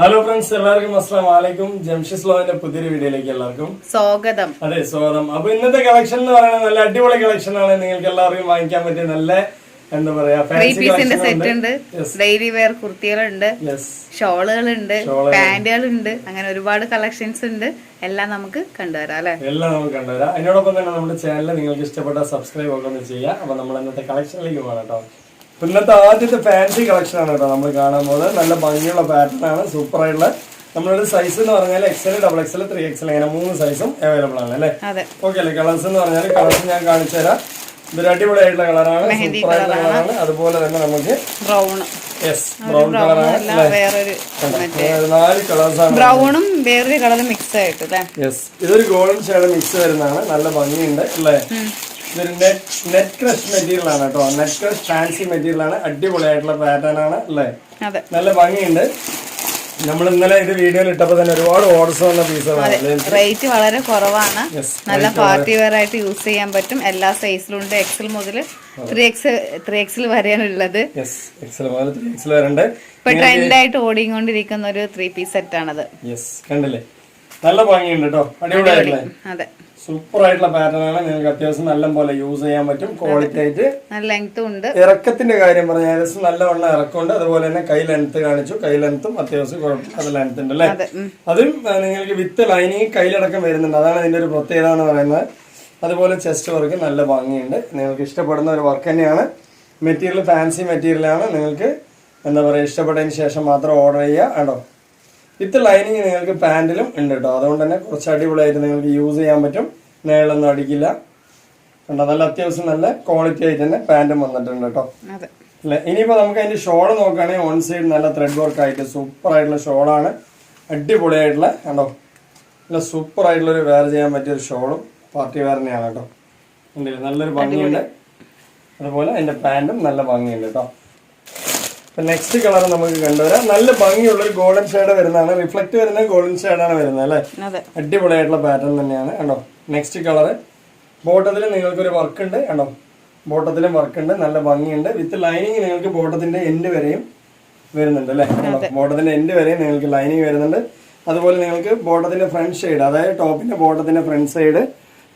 Hello friends എല്ലാവർക്കും അസ്സാം വലൈക്കും ജംഷിസ് ലോവിന്റെ പുതിയൊരു വീഡിയോയിലേക്ക് എല്ലാവർക്കും സ്വാഗതം. അതെ സ്വാഗതം. അപ്പൊ ഇന്നത്തെ കളക്ഷൻ എന്ന് പറയുന്നത് നല്ല അടിപൊളി കളക്ഷൻ ആണ്. നിങ്ങൾക്ക് എല്ലാവർക്കും വാങ്ങിക്കാൻ പറ്റിയ നല്ല എന്താ പറയാ പീസിന്റെ സെറ്റ് ഉണ്ട്. ഡെയിലി വെയർ കുർത്തികളുണ്ട്. ഷോളുകളുണ്ട്. പാന്റുകളുണ്ട്. അങ്ങനെ ഒരുപാട് കളക്ഷൻസ് ഉണ്ട്. എല്ലാം നമുക്ക് കണ്ടുവരാം അല്ലെ? എല്ലാം നമുക്ക് കണ്ടുവരാം. അതിനോടൊപ്പം തന്നെ നമ്മുടെ ചാനൽ നിങ്ങൾക്ക് ഇഷ്ടപ്പെട്ട സബ്സ്ക്രൈബ് ഒക്കെ ഒന്ന് ചെയ്യാം അപ്പൊ നമ്മൾ ഇന്നത്തെ കളക്ഷനിലേക്ക് പോകാം കേട്ടോ. ഇന്നത്തെ ആദ്യത്തെ ഫാൻസി കളക്ഷൻ ആണ് കേട്ടോ നമ്മൾ കാണാൻ പോകുന്നത്. നല്ല ഭംഗിയുള്ള പാറ്റേൺ ആണ്. സൂപ്പർ ആയിട്ടുള്ള നമ്മളുടെ സൈസ് എന്ന് പറഞ്ഞാൽ XL double XL three XL അങ്ങനെ മൂന്ന് സൈസും അവൈലബിൾ ആണ് അല്ലേ? ഓക്കെ അല്ലേ? കളേഴ്സ് എന്ന് പറഞ്ഞാൽ കളേഴ്സ് ഞാൻ കാണിച്ചു തരാം. ഇതൊരു അടിപൊളിയായിട്ടുള്ള കളറാണ് സൂപ്പർ ആയിട്ടുള്ള കളറാണ് അതുപോലെ തന്നെ നമുക്ക് ബ്രൗൺ യെസ് ബ്രൗൺ കളറാണ് നാല് കളേഴ്സ് ആണ് ബ്രൗണും വേറൊരു കളറും മിക്സ് ആയിട്ട് യെസ് ഇതൊരു ഗോൾഡൻ ഷെയ്ഡ് മിക്സ് വരുന്നതാണ്. നല്ല ഭംഗിയുണ്ട്. അല്ലേ? ഇതൊരു നെറ്റ് നെറ്റ് ക്രഷ് മെറ്റീരിയൽ ആണ് കേട്ടോ. നെറ്റ് ക്രഷ് ഫാൻസി മെറ്റീരിയൽ ആണ്. അടിപൊളിയായിട്ടുള്ള പാറ്റേൺ ആണ് അല്ലേ? നല്ല ഭംഗിയുണ്ട്. നമ്മൾ ഇന്നലെ ഇത് വീഡിയോയിൽ ഇട്ടപ്പോൾ തന്നെ ഒരുപാട് ഓർഡേഴ്സ് വന്ന അല്ലേ? റേറ്റ് വളരെ കുറവാണ്. നല്ല പാർട്ടി വെയർ ആയിട്ട് യൂസ് ചെയ്യാൻ പറ്റും. എല്ലാ സൈസിലും ഉണ്ട്. എക്സൽ മുതൽ ത്രീ എക്സ് ത്രീ എക്സിൽ വരെയാണ് എക്സൽ വരണ്ട് ഇപ്പൊ ട്രെൻഡായിട്ട് ഓടിക്കൊണ്ടിരിക്കുന്ന ഒരു ത്രീ പീസ് സെറ്റ് ആണത്. കണ്ടില്ലേ? നല്ല ഭംഗിയുണ്ട് കേട്ടോ. അടിപൊളിയായിട്ടുള്ള അതെ. സൂപ്പർ ആയിട്ടുള്ള പാറ്റേൺ ആണ്. നിങ്ങൾക്ക് അത്യാവശ്യം നല്ല പോലെ യൂസ് ചെയ്യാൻ പറ്റും. ക്വാളിറ്റി ആയിട്ട്. നല്ല ലെങ്ത്തും ഉണ്ട്. ഇറക്കത്തിന്റെ കാര്യം പറഞ്ഞാൽ ഏകദേശം നല്ലവണ്ണം ഇറക്കമുണ്ട്. അതുപോലെ തന്നെ കൈ ലെങ്ത് കാണിച്ചു. കൈ ലെങ്ത്തും അത്യാവശ്യം കുഴപ്പമില്ലാത്ത ലെങ്ത് ഉണ്ട് അല്ലേ? അതും. നിങ്ങൾക്ക് വിത്ത് ലൈനിങ് കയ്യിലടക്കം വരുന്നുണ്ട്. അതാണ് ഇതിന്റെ ഒരു പ്രത്യേകത എന്ന് പറയുന്നത്. അതുപോലെ ചെസ്റ്റ് വർക്ക് നല്ല ഭംഗിയുണ്ട്. നിങ്ങൾക്ക് ഇഷ്ടപ്പെടുന്ന ഒരു വർക്ക് തന്നെയാണ്. മെറ്റീരിയൽ ഫാൻസി മെറ്റീരിയലാണ് നിങ്ങൾക്ക് എന്താ പറയുക ഇഷ്ടപ്പെട്ടതിന് ശേഷം മാത്രം ഓർഡർ ചെയ്യുക. കേട്ടോ വിത്ത് ലൈനിങ് നിങ്ങൾക്ക് പാന്റിലും ഉണ്ട് കേട്ടോ അതുകൊണ്ട് തന്നെ കുറച്ച് അടിപൊളിയായിട്ട് നിങ്ങൾക്ക് യൂസ് ചെയ്യാൻ പറ്റും. നേളൊന്നും അടിക്കില്ല. കണ്ടോ? നല്ല അത്യാവശ്യം നല്ല ക്വാളിറ്റി ആയിട്ട് തന്നെ പാന്റും വന്നിട്ടുണ്ട് കേട്ടോ അല്ലെ? ഇനിയിപ്പോ നമുക്ക് അതിന്റെ ഷോൾ നോക്കുകയാണെങ്കിൽ ഓൺ സൈഡ് നല്ല ത്രെഡ് വർക്ക് ആയിട്ട് സൂപ്പർ ആയിട്ടുള്ള ഷോളാണ് അടിപൊളിയായിട്ടുള്ള കണ്ടോ? നല്ല സൂപ്പർ ആയിട്ടുള്ള ഒരു വെയർ ചെയ്യാൻ പറ്റിയ ഒരു ഷോളും പാർട്ടി വെയർ തന്നെയാണ് കേട്ടോ നല്ലൊരു ഭംഗിയുണ്ട്. അതുപോലെ അതിന്റെ പാന്റും നല്ല ഭംഗിയുണ്ട് കേട്ടോ നെക്സ്റ്റ് കളർ നമുക്ക് കണ്ടുവരാം. നല്ല ഭംഗിയുള്ള ഒരു ഗോൾഡൻ ഷെയ്ഡ് വരുന്നതാണ്. റിഫ്ലക്ട് വരുന്ന ഗോൾഡൻ ഷെയ്ഡാണ് വരുന്നത് അല്ലേ? അടിപൊളിയായിട്ടുള്ള പാറ്റേൺ തന്നെയാണ്. കണ്ടോ? നെക്സ്റ്റ് കളർ ബോട്ടത്തിൽ നിങ്ങൾക്കൊരു വർക്ക് ഉണ്ട് കണ്ടോ? ബോട്ടത്തിലും വർക്ക് ഉണ്ട്. നല്ല ഭംഗിയുണ്ട്. വിത്ത് ലൈനിങ് നിങ്ങൾക്ക് ബോട്ടത്തിന്റെ എൻഡ് വരെയും വരുന്നുണ്ട് അല്ലേ? ബോട്ടത്തിന്റെ എൻഡ് വരെയും നിങ്ങൾക്ക് ലൈനിങ് വരുന്നുണ്ട്. അതുപോലെ നിങ്ങൾക്ക് ബോട്ടത്തിന്റെ ഫ്രണ്ട് സൈഡ് അതായത് ടോപ്പിന്റെ ബോട്ടത്തിന്റെ ഫ്രണ്ട് സൈഡ്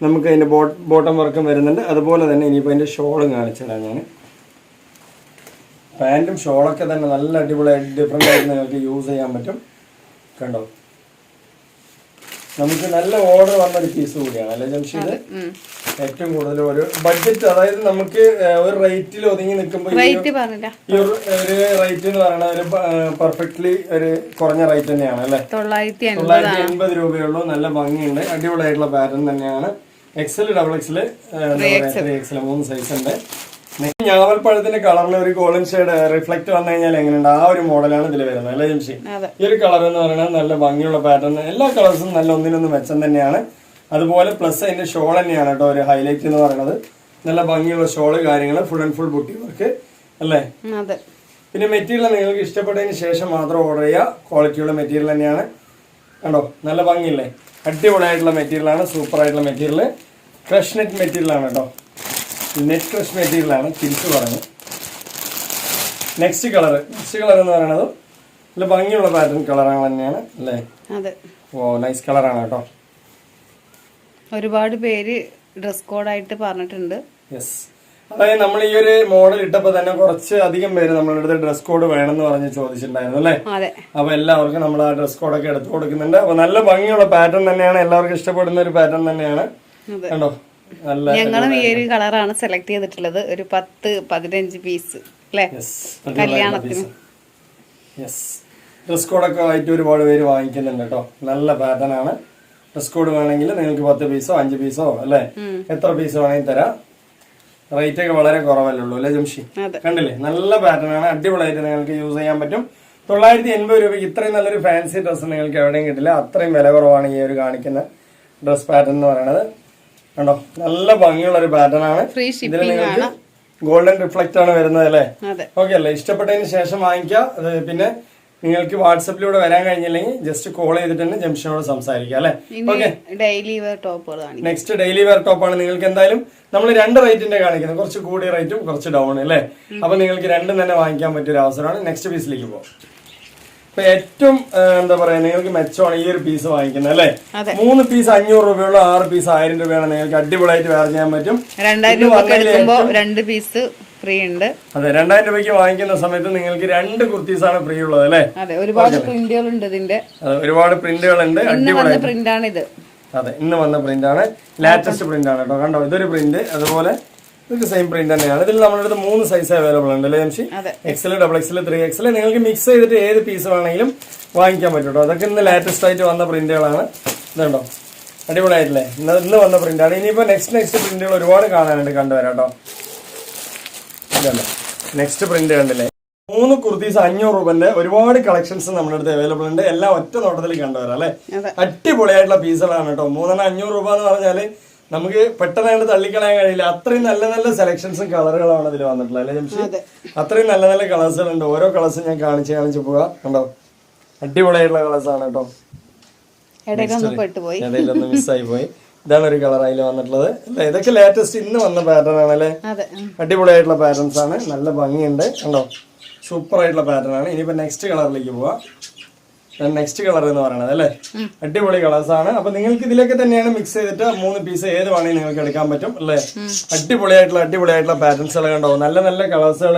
നമുക്ക് അതിന്റെ ബോട്ടം വർക്കും വരുന്നുണ്ട്. അതുപോലെ തന്നെ ഇനിയിപ്പോൾ അതിന്റെ ഷോളും കാണിച്ചിടാം ഞാൻ പാന്റും ഷോളൊക്കെ തന്നെ നല്ല അടിപൊളിയായിട്ട് ഡിഫറെന്റ് ആയിട്ട് നിങ്ങൾക്ക് യൂസ് ചെയ്യാൻ പറ്റും. കണ്ടോ? നമുക്ക് നല്ല ഓർഡർ വന്ന ഒരു പീസ് കൂടിയാണ് അല്ലെ ജംഷീദ്? ഏറ്റവും കൂടുതൽ ഒരു ബഡ്ജറ്റ് അതായത് നമുക്ക് ഒരു റേറ്റിൽ ഒതുങ്ങി നിൽക്കുമ്പോൾ ഈ ഒരു ഒരു റേറ്റ് എന്ന് പറയുന്നത് ഒരു പെർഫെക്റ്റ്ലി ഒരു കുറഞ്ഞ റേറ്റ് തന്നെയാണ് അല്ലെ? തൊള്ളായിരത്തി എൺപത് രൂപയുള്ളൂ നല്ല ഭംഗിയുണ്ട് അടിപൊളിയായിട്ടുള്ള പാറ്റേൺ തന്നെയാണ്. XL double XL three XL മൂന്ന് സൈസ് ഉണ്ട്. ഞാവൽപ്പഴത്തിന്റെ കളറിൽ ഒരു ഗോൾഡൻ ഷെയ്ഡ് റിഫ്ലക്ട് വന്നു കഴിഞ്ഞാൽ എങ്ങനെയുണ്ട്? ആ ഒരു മോഡലാണ് ഇതിൽ വരുന്നത് അല്ലേ ജംഷി ഈ ഒരു കളർ എന്ന് പറയുന്നത് നല്ല ഭംഗിയുള്ള പാറ്റേൺ എല്ലാ കളേഴ്സും നല്ല ഒന്നിനൊന്ന് മെച്ചം തന്നെയാണ്. അതുപോലെ പ്ലസ് അതിന്റെ ഷോൾ തന്നെയാണ് കേട്ടോ ഒരു ഹൈലൈറ്റ് എന്ന് പറയുന്നത്. നല്ല ഭംഗിയുള്ള ഷോൾ കാര്യങ്ങൾ ഫുൾ ആൻഡ് ഫുൾ ബുട്ടി വർക്ക് അല്ലേ? പിന്നെ മെറ്റീരിയൽ നിങ്ങൾക്ക് ഇഷ്ടപ്പെട്ടതിന് ശേഷം മാത്രം ഓർഡർ ചെയ്യുക. ക്വാളിറ്റിയുള്ള മെറ്റീരിയൽ തന്നെയാണ്. കണ്ടോ? നല്ല ഭംഗിയില്ലേ? അടിപൊളിയായിട്ടുള്ള മെറ്റീരിയലാണ് സൂപ്പർ ആയിട്ടുള്ള മെറ്റീരിയൽ ക്രഷ് നെറ്റ് മെറ്റീരിയലാണ് കേട്ടോ. നെറ്റ് ക്രഷ് മെറ്റീരിയലാണ് തിരിച്ചു പറഞ്ഞു നെക്സ്റ്റ് കളർ നെക്സ്റ്റ് കളർ എന്ന് പറയുന്നത് നല്ല ഭംഗിയുള്ള പാറ്റേൺ കളറാണ് തന്നെയാണ് അല്ലേ? ഓ നൈസ് കളറാണ് കേട്ടോ. ഒരുപാട് പേര് ഡ്രസ് കോഡായിട്ട് പറഞ്ഞിട്ടുണ്ട്. യെസ്. അതായത് നമ്മൾ ഈ ഒരു മോഡൽ ഇട്ടപ്പോൾ തന്നെ കുറച്ച് അധികം പേര് നമ്മളുടെ അടുത്ത് ഡ്രസ് കോഡ് വേണമെന്ന് പറഞ്ഞ് ചോദിച്ചിട്ടുണ്ടായിരുന്നു അല്ലേ? അപ്പൊ എല്ലാവർക്കും നമ്മൾ ആ ഡ്രസ് കോഡൊക്കെ എടുത്തു കൊടുക്കുന്നുണ്ട്. അപ്പൊ നല്ല ഭംഗിയുള്ള പാറ്റേൺ തന്നെയാണ് എല്ലാവർക്കും ഇഷ്ടപ്പെടുന്ന ഒരു പാറ്റേൺ തന്നെയാണ്. കണ്ടോ? ഞങ്ങളും ഈ ഒരു കളറാണ് സെലക്ട് ചെയ്തിട്ടുള്ളത്. ഒരു പത്ത് പതിനഞ്ച് പീസ് അല്ലേ? കല്യാണത്തിന്. ഡ്രസ് കോഡൊക്കെ ആയിട്ട് ഒരുപാട് പേര് വാങ്ങിക്കുന്നുണ്ട് കേട്ടോ. നല്ല പാറ്റേൺ ആണ്. ഡ്രസ് കോഡ് വേണമെങ്കിൽ നിങ്ങൾക്ക് പത്ത് പീസോ അഞ്ച് പീസോ അല്ലെ? എത്ര പീസ് വേണമെങ്കിൽ തരാം. റേറ്റ് ഒക്കെ വളരെ കുറവല്ലേ ഉള്ളൂ അല്ലേ ജംഷി? കണ്ടില്ലേ? നല്ല പാറ്റേൺ ആണ്. അടിപൊളിയായിട്ട് നിങ്ങൾക്ക് യൂസ് ചെയ്യാൻ പറ്റും. തൊള്ളായിരത്തി എൺപത് രൂപയ്ക്ക് ഇത്രയും നല്ലൊരു ഫാൻസി ഡ്രസ്സ് നിങ്ങൾക്ക് എവിടെയും കിട്ടില്ല. അത്രയും വില കുറവാണ് ഈ ഒരു കാണിക്കുന്ന ഡ്രസ് പാറ്റേൺ എന്ന് പറയുന്നത്. കണ്ടോ? നല്ല ഭംഗിയുള്ള ഒരു പാറ്റേൺ ആണ് ഇതിൽ നിങ്ങൾക്ക് ഗോൾഡൻ റിഫ്ലക്റ്റ് ആണ് വരുന്നത് അല്ലേ? ഓക്കെ അല്ലേ? ഇഷ്ടപ്പെട്ടതിന് ശേഷം വാങ്ങിക്കാം പിന്നെ നിങ്ങൾക്ക് വാട്സപ്പിലൂടെ വരാൻ കഴിഞ്ഞില്ലെങ്കിൽ ജസ്റ്റ് കോൾ ചെയ്തിട്ട് തന്നെ ജംഷനോട് സംസാരിക്കുക അല്ലെ? ഓക്കെ ഡെയിലി വെയർ ടോപ്പുകൾ നെക്സ്റ്റ് ഡെയിലി വെയർ ടോപ്പാണ് നിങ്ങൾക്ക് എന്തായാലും നമ്മൾ രണ്ട് റേറ്റിന്റെ കാണിക്കുന്നത്. കുറച്ച് കൂടിയ റേറ്റും കുറച്ച് ഡൗൺ അല്ലേ? അപ്പൊ നിങ്ങൾക്ക് രണ്ടും തന്നെ വാങ്ങിക്കാൻ പറ്റിയ ഒരു അവസരമാണ് നെക്സ്റ്റ് പീസിലേക്ക് പോകാം ഇപ്പൊ ഏറ്റവും എന്താ പറയാ നിങ്ങൾക്ക് മെച്ചമാണ് ഈ ഒരു പീസ് വാങ്ങിക്കുന്നത് അല്ലെ. മൂന്ന് പീസ് അഞ്ഞൂറ് രൂപയുള്ള ആറ് പീസ് ആയിരം രൂപയാണ് നിങ്ങൾക്ക് അടിപൊളിയായിട്ട് വേറെ ചെയ്യാൻ പറ്റും. രണ്ടായിരം രണ്ട് പീസ് ഫ്രീ ഉണ്ട്. അതെ രണ്ടായിരം രൂപയ്ക്ക് വാങ്ങിക്കുന്ന സമയത്ത് നിങ്ങൾക്ക് രണ്ട് കുർത്തീസ് ആണ് ഫ്രീ ഉള്ളത് അല്ലെ? അതെ ഒരുപാട് പ്രിന്റുകൾ ഉണ്ട് ഇതിന്റെ. ഒരുപാട് പ്രിന്റുകൾ ഉണ്ട് പ്രിന്റ് ആണ് ഇത്. അതെ ഇന്ന് വന്ന പ്രിന്റ് ആണ്. ലാറ്റസ്റ്റ് പ്രിന്റ് ആണ് കേട്ടോ. കണ്ടോ ഇതൊരു പ്രിന്റ് അതുപോലെ ഇതൊക്കെ സെയിം പ്രിന്റ് തന്നെയാണ്. ഇതിൽ നമ്മുടെ അടുത്ത് മൂന്ന് സൈസ് അവൈലബിൾ ഉണ്ട് അല്ലേ ജംഷി അതെ. XL double XL three XL നിങ്ങൾക്ക് മിക്സ് ചെയ്തിട്ട് ഏത് പീസ് വേണമെങ്കിലും വാങ്ങിക്കാൻ പറ്റും അതൊക്കെ ഇന്ന് ലേറ്റസ്റ്റ് ആയിട്ട് വന്ന പ്രിന്റുകളാണ് ഇതുണ്ടോ? അടിപൊളിയായിട്ടില്ലേ? ഇന്ന് ഇന്ന് വന്ന പ്രിന്റാണ് ഇനിയിപ്പോൾ നെക്സ്റ്റ് നെക്സ്റ്റ് പ്രിന്റുകൾ ഒരുപാട് കാണാനുണ്ട് കണ്ടുവരാം കേട്ടോ നെക്സ്റ്റ് പ്രിന്റ് കണ്ടില്ലേ? മൂന്ന് കുർത്തീസ് അഞ്ഞൂറ് രൂപന്റെ ഒരുപാട് കളക്ഷൻസ് നമ്മുടെ അടുത്ത് അവൈലബിൾ ഉണ്ട്. എല്ലാം ഒറ്റ നോട്ടത്തിൽ കണ്ടുവരാം അല്ലേ? അടിപൊളിയായിട്ടുള്ള പീസുകളാണ് കേട്ടോ മൂന്നെണ്ണം അഞ്ഞൂറ് രൂപ എന്ന് പറഞ്ഞാൽ നമുക്ക് പെട്ടെന്ന് അങ്ങോട്ട് തള്ളിക്കളയാൻ കഴിയില്ല. അത്രയും നല്ല നല്ല സെലക്ഷൻസും കളറുകളാണ് അതിൽ വന്നിട്ടുള്ളത്. അല്ലെ ജംഷി? അത്രയും നല്ല നല്ല കളേഴ്സുകൾ ഉണ്ട് ഓരോ കളേഴ്സും ഞാൻ കാണിച്ച് കാണിച്ച് പോവാ. കണ്ടോ? അടിപൊളിയായിട്ടുള്ള കളേഴ്സ് ആണ് കേട്ടോ. ഇടയിലൊന്ന് മിസ്സായി പോയി. ഇതാണ് ഒരു കളർ അതിൽ വന്നിട്ടുള്ളത്. അല്ലേ? ഇതൊക്കെ ലേറ്റസ്റ്റ് ഇന്ന് വന്ന പാറ്റേൺ ആണ് അല്ലേ. അടിപൊളിയായിട്ടുള്ള പാറ്റേൺസ് ആണ്. നല്ല ഭംഗിയുണ്ട്. കണ്ടോ? സൂപ്പർ ആയിട്ടുള്ള പാറ്റേൺ ആണ്. ഇനിയിപ്പോ നെക്സ്റ്റ് കളറിലേക്ക് പോവാ. നെക്സ്റ്റ് കളർ എന്ന് പറയുന്നത് അല്ലേ? അടിപൊളി കളേഴ്സ് ആണ്. അപ്പൊ നിങ്ങൾക്ക് ഇതിലൊക്കെ തന്നെയാണ് മിക്സ് ചെയ്തിട്ട് മൂന്ന് പീസ് ഏത് വേണമെങ്കിൽ നിങ്ങൾക്ക് എടുക്കാൻ പറ്റും അല്ലേ? അടിപൊളിയായിട്ടുള്ള അടിപൊളിയായിട്ടുള്ള പാറ്റേൺസുകൾ കണ്ടോ? നല്ല നല്ല കളേഴ്സുകൾ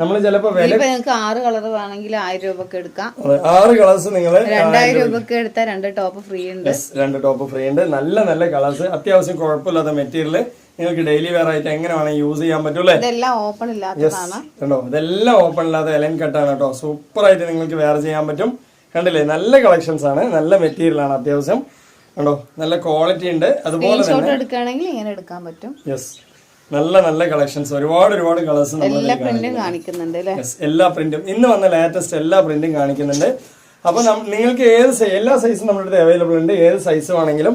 നമ്മൾ ചിലപ്പോ വില നിങ്ങൾക്ക് ആറ് കളർ വേണമെങ്കിൽ ആയിരം രൂപക്ക് എടുക്കാം. ആറ് കളേഴ്സ് നിങ്ങൾ രണ്ടായിരം രൂപക്ക് എടുത്താൽ രണ്ട് ടോപ്പ് ഫ്രീ ഉണ്ട്. രണ്ട് ടോപ്പ് ഫ്രീ ഉണ്ട്. നല്ല നല്ല കളേഴ്സ് അത്യാവശ്യം കുഴപ്പമില്ലാത്ത മെറ്റീരിയൽ നിങ്ങൾക്ക് ഡെയിലി വെയർ ആയിട്ട് എങ്ങനെ വേണമെങ്കിൽ യൂസ് ചെയ്യാൻ പറ്റും അല്ലേ? ഇതെല്ലാം ഓപ്പൺ ഇല്ലാത്തതാണ്. ഇതെല്ലാം ഓപ്പൺ ഇല്ലാത്ത എലൻ കട്ടാണ് കേട്ടോ. സൂപ്പർ ആയിട്ട് നിങ്ങൾക്ക് വെയർ ചെയ്യാൻ പറ്റും. കണ്ടില്ലേ? നല്ല കളക്ഷൻസ് ആണ്. നല്ല മെറ്റീരിയൽ ആണ് അത്യാവശ്യം. കണ്ടോ? നല്ല ക്വാളിറ്റി ഉണ്ട്. അതുപോലെ തന്നെ എടുക്കുകയാണെങ്കിൽ ഇങ്ങനെ എടുക്കാൻ പറ്റും. യെസ് നല്ല നല്ല കളക്ഷൻസ് ഒരുപാട് ഒരുപാട് കളേഴ്സ് നമ്മൾ എല്ലാ പ്രിന്റും കാണിക്കുന്നുണ്ട് എല്ലാ പ്രിന്റും ഇന്ന് വന്ന ലേറ്റസ്റ്റ് എല്ലാ പ്രിന്റും കാണിക്കുന്നുണ്ട്. അപ്പൊ നിങ്ങൾക്ക് ഏത് സൈസ് എല്ലാ സൈസും നമ്മുടെ അടുത്ത് അവൈലബിൾ ഉണ്ട്. ഏത് സൈസ് വേണമെങ്കിലും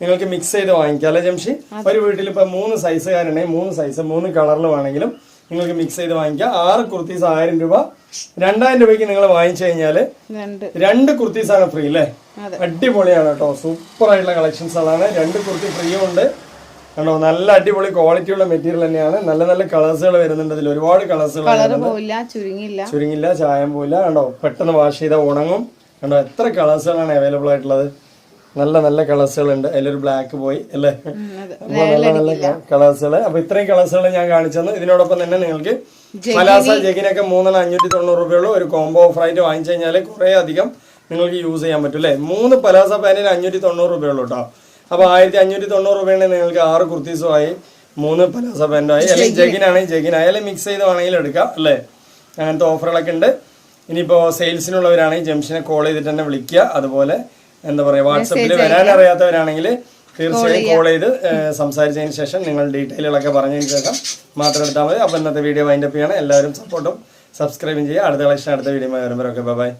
നിങ്ങൾക്ക് മിക്സ് ചെയ്ത് വാങ്ങിക്കാം. അല്ലെ ജംഷി? ഒരു വീട്ടിൽ ഇപ്പൊ മൂന്ന് സൈസുകാരുണ്ടെങ്കിൽ മൂന്ന് സൈസ് മൂന്ന് കളറിൽ വേണമെങ്കിലും നിങ്ങൾക്ക് മിക്സ് ചെയ്ത് വാങ്ങിക്കാം. ആറ് കുർത്തീസ് ആയിരം രൂപ. രണ്ടായിരം രൂപയ്ക്ക് നിങ്ങൾ വാങ്ങിച്ചു കഴിഞ്ഞാൽ രണ്ട്. കുർത്തീസ് ആണ് ഫ്രീ അല്ലേ അടിപൊളിയാണ് കേട്ടോ. സൂപ്പർ ആയിട്ടുള്ള ആണ്. രണ്ട് കുർത്തി ഫ്രീ ഉണ്ട്. കണ്ടോ നല്ല അടിപൊളി ക്വാളിറ്റി ഉള്ള മെറ്റീരിയൽ തന്നെയാണ്. നല്ല നല്ല കളേഴ്സുകൾ വരുന്നുണ്ട് അതിൽ ഒരുപാട് കളേഴ്സുകൾ ചുരുങ്ങില്ല ചായം പോയില്ല കണ്ടോ പെട്ടെന്ന് വാഷ് ചെയ്താൽ ഉണങ്ങും. കണ്ടോ എത്ര കളേഴ്സുകളാണ് അവൈലബിൾ ആയിട്ടുള്ളത്. നല്ല നല്ല കളേഴ്സുകൾ ഉണ്ട് അതിലൊരു ബ്ലാക്ക് പോയി അല്ലേ? അപ്പൊ നല്ല നല്ല കളേഴ്സുകൾ അപ്പൊ ഇത്രയും കളേഴ്സുകൾ ഞാൻ കാണിച്ചെന്ന്. ഇതിനോടൊപ്പം തന്നെ നിങ്ങൾക്ക് മലാസ ജഗിനൊക്കെ മൂന്നെണ്ണം അഞ്ഞൂറ്റി തൊണ്ണൂറ് രൂപയുള്ളൂ ഒരു കോംബോ ഓഫർ ആയിട്ട് വാങ്ങിച്ചു കഴിഞ്ഞാൽ കുറെ അധികം നിങ്ങൾക്ക് യൂസ് ചെയ്യാൻ പറ്റും അല്ലേ? മൂന്ന് പലാസ പാന്റിന് അഞ്ഞൂറ്റി തൊണ്ണൂറ് രൂപയുള്ളൂ കേട്ടോ അപ്പൊ ആയിരത്തി അഞ്ഞൂറ്റി തൊണ്ണൂറ് രൂപയാണ് നിങ്ങൾക്ക് ആറ് കുർത്തീസും ആയി മൂന്ന് പലാസ പാന്റുമായി ആയി അല്ലെങ്കിൽ ജഗിനാണെങ്കിൽ ജഗിൻ ആയാലും മിക്സ് ചെയ്ത് വേണമെങ്കിലും എടുക്കാം അല്ലേ? അങ്ങനത്തെ ഓഫറുകളൊക്കെ ഉണ്ട്. ഇനിയിപ്പോൾ സെയിൽസിനുള്ളവരാണെങ്കിൽ ജംഷനെ കോൾ ചെയ്തിട്ട് തന്നെ വിളിക്കുക. അതുപോലെ എന്താ പറയാ വാട്സപ്പിൽ വരാൻ അറിയാത്തവരാണെങ്കിൽ തീർച്ചയായും കോൾ ചെയ്ത് സംസാരിച്ചതിന് ശേഷം നിങ്ങൾ ഡീറ്റെയിലുകളൊക്കെ പറഞ്ഞതിന് ശേഷം മാത്രം എടുത്താൽ മതി. അപ്പോൾ ഇന്നത്തെ വീഡിയോ വൈൻഡപ്പ് ചെയ്യണം. എല്ലാവരും സപ്പോർട്ടും സബ്സ്ക്രൈബും ചെയ്യുക. അടുത്ത കളക്ഷൻ അടുത്ത വീഡിയോ വരുമ്പോഴൊക്കെ. ബൈ